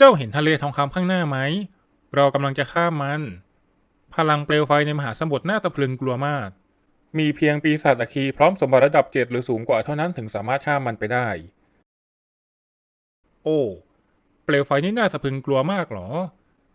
เจ้าเห็นทะเลทองคำข้างหน้าไหม เรากำลังจะข้ามมัน พลังเปลวไฟในมหาสมุทรน่าสะพึงกลัวมาก มีเพียงปีศาจอัคคีพร้อมสมบัติระดับเจ็ดหรือสูงกว่าเท่านั้นถึงสามารถข้ามมันไปได้ โอ้ เปลวไฟนี่น่าสะพรึงกลัวมากเหรอ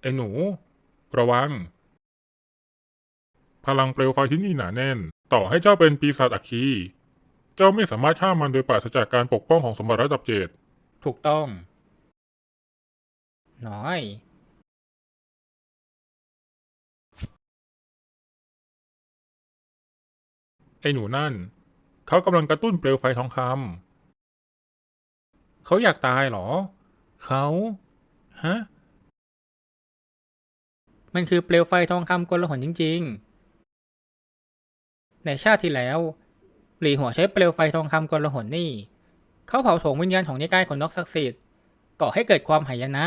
ไอ้หนู ระวัง พลังเปลวไฟที่นี่หนาแน่น ต่อให้เจ้าเป็นปีศาจอัคคี เจ้าไม่สามารถฆ่ามมันโดยปราศจากการปกป้องของสมบัติระดับเจ็ดถูกต้อง น้อย ไอ้หนูนั่น เขากำลังกระตุ้นเปลวไฟทองคำเขาอยากตายเหรอ เขาฮะ มันคือเปลวไฟทองคำกลหนจริง ๆ ในชาติที่แล้ว หลีหัวใช้เปลวไฟทองคำกลหนนี่ เขาเผาโถงวิญญาณของนิกายขนนกศักดิ์สิทธิ์ก่อให้เกิดความหายนะ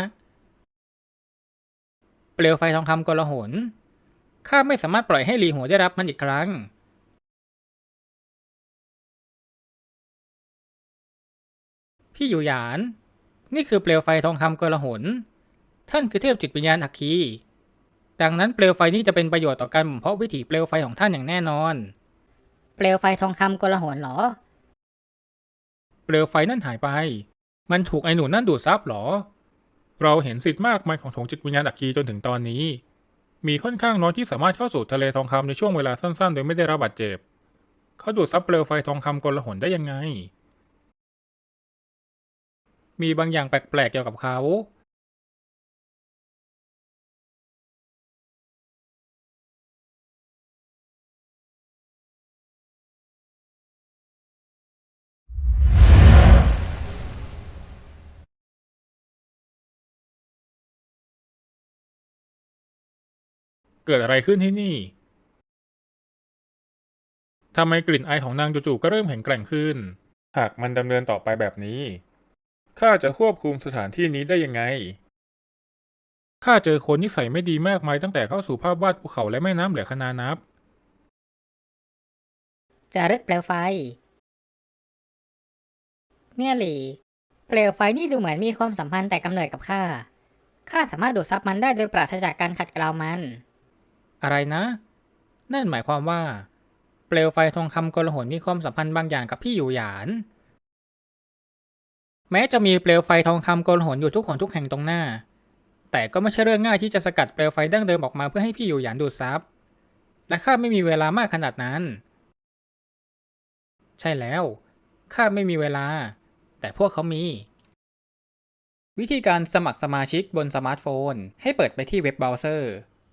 เปลวไฟทองคำกลหนข้าไม่สามารถปล่อยให้หลีหัวได้รับมันอีกครั้ง พี่อยู่หยาน นี่คือเปลวไฟทองคำกลหนท่านคือเทพจิตวิญญาณอัคคี ดังนั้นเปลวไฟนี้จะเป็นประโยชน์ต่อการบ่มเพาะวิถีเปลวไฟของท่านอย่างแน่นอน เปลวไฟทองคำกลหนเหรอ เปลวไฟนั่นหายไป มันถูกไอ้หนูนั่นดูดซับเหรอ เราเห็นสิทธิ์มากมายของถงจิตวิญญาณอักคีจนถึงตอนนี้ มีค่อนข้างน้อยที่สามารถเข้าสู่ทะเลทองคำในช่วงเวลาสั้นๆ โดยไม่ได้รับบาดเจ็บ เขาดูดซับเปลวไฟทองคำกลหนได้ยังไง มีบางอย่างแปลกๆเกี่ยวกับเขา เกิดอะไรขึ้นที่นี่ทำไมกลิ่นไอของนางจู่ๆก็เริ่มแข็งแกร่งขึ้น หากมันดำเนินต่อไปแบบนี้ ข้าจะควบคุมสถานที่นี้ได้ยังไง ข้าเจอคนนิสัยไม่ดีมากมายตั้งแต่เข้าสู่ภาพวาดภูเขาและแม่น้ำเหลือขนานับจารึกเปลวไฟ เนี่ยหลีเปลวไฟนี่ดูเหมือนมีความสัมพันธ์แต่กำเนิดกับข้า ข้าสามารถดูดซับมันได้โดยปราศจากการขัดเกลามัน อะไรนะ นั่นหมายความว่า เปลวไฟทองคำกลหนมีความสัมพันธ์บางอย่างกับพี่อยู่หยาน แม้จะมีเปลวไฟทองคำกลหนอยู่ทุกหนทุกแห่งตรงหน้า แต่ก็ไม่ใช่เรื่องง่ายที่จะสกัดเปลวไฟดั้งเดิมออกมาเพื่อให้พี่อยู่หยานดูดซับและข้าไม่มีเวลามากขนาดนั้น ใช่แล้วข้าไม่มีเวลา แต่พวกเขามี วิธีการสมัครสมาชิกบนสมาร์ทโฟน ให้เปิดไปที่เว็บเบราว์เซอร์